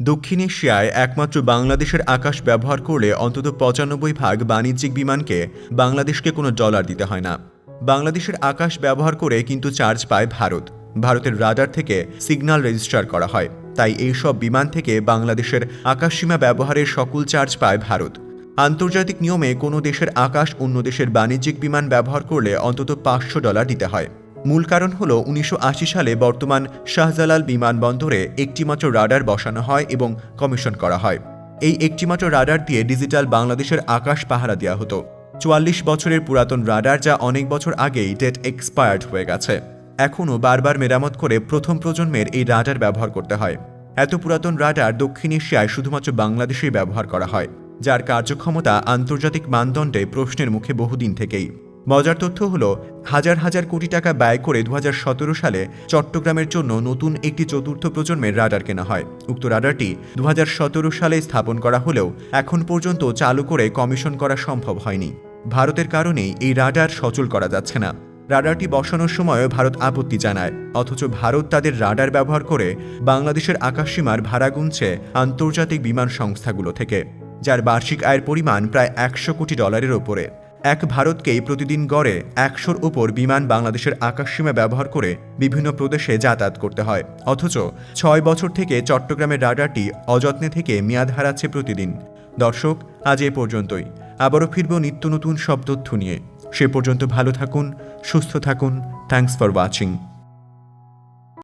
দক্ষিণ এশিয়ায় একমাত্র বাংলাদেশের আকাশ ব্যবহার করলে অন্তত পঁচানব্বই ভাগ বাণিজ্যিক বিমানকে বাংলাদেশকে কোনো ডলার দিতে হয় না। বাংলাদেশের আকাশ ব্যবহার করে কিন্তু চার্জ পায় ভারত। ভারতের রাডার থেকে সিগন্যাল রেজিস্টার করা হয়। তাই এইসব বিমান থেকে বাংলাদেশের আকাশসীমা ব্যবহারের সকল চার্জ পায় ভারত। আন্তর্জাতিক নিয়মে কোনো দেশের আকাশ অন্য দেশের বাণিজ্যিক বিমান ব্যবহার করলে অন্তত পাঁচশো ডলার দিতে হয়। মূল কারণ হল উনিশশো আশি সালে বর্তমান শাহজালাল বিমানবন্দরে একটিমাত্র রাডার বসানো হয় এবং কমিশন করা হয়। এই একটিমাত্র রাডার দিয়ে ডিজিটাল বাংলাদেশের আকাশ পাহারা দেওয়া হতো। চুয়াল্লিশ বছরের পুরাতন রাডার যা অনেক বছর আগেই ডেট এক্সপায়ার্ড হয়ে গেছে। এখনও বারবার মেরামত করে প্রথম প্রজন্মের এই রাডার ব্যবহার করতে হয়। এত পুরাতন রাডার দক্ষিণ এশিয়ায় শুধুমাত্র বাংলাদেশেই ব্যবহার করা হয়, যার কার্যক্ষমতা আন্তর্জাতিক মানদণ্ডে প্রশ্নের মুখে বহুদিন থেকেই। মজার তথ্য হল, হাজার হাজার কোটি টাকা ব্যয় করে দু হাজার সতেরো সালে চট্টগ্রামের জন্য নতুন একটি চতুর্থ প্রজন্মের রাডার কেনা হয়। উক্ত রাডারটি দু হাজার সতেরো সালে স্থাপন করা হলেও এখন পর্যন্ত চালু করে কমিশন করা সম্ভব হয়নি। ভারতের কারণেই এই রাডার সচল করা যাচ্ছে না। রাডারটি বসানোর সময়ও ভারত আপত্তি জানায়, অথচ ভারত তাদের রাডার ব্যবহার করে বাংলাদেশের আকাশসীমার ভাড়া গুনছে আন্তর্জাতিক বিমান সংস্থাগুলো থেকে, যার বার্ষিক আয়ের পরিমাণ প্রায় একশো কোটি ডলারের ওপরে। এক ভারতকেই প্রতিদিন গড়ে একশোর উপর বিমান বাংলাদেশের আকাশসীমা ব্যবহার করে বিভিন্ন প্রদেশে যাতায়াত করতে হয়। অথচ ছয় বছর থেকে চট্টগ্রামের রাডারটি অযত্নে থেকে মেয়াদ হারাচ্ছে প্রতিদিন। দর্শক, আজ এ পর্যন্তই। আবারও ফিরব নিত্য নতুন শব্দ নিয়ে। সে পর্যন্ত ভালো থাকুন, সুস্থ থাকুন। Thanks for watching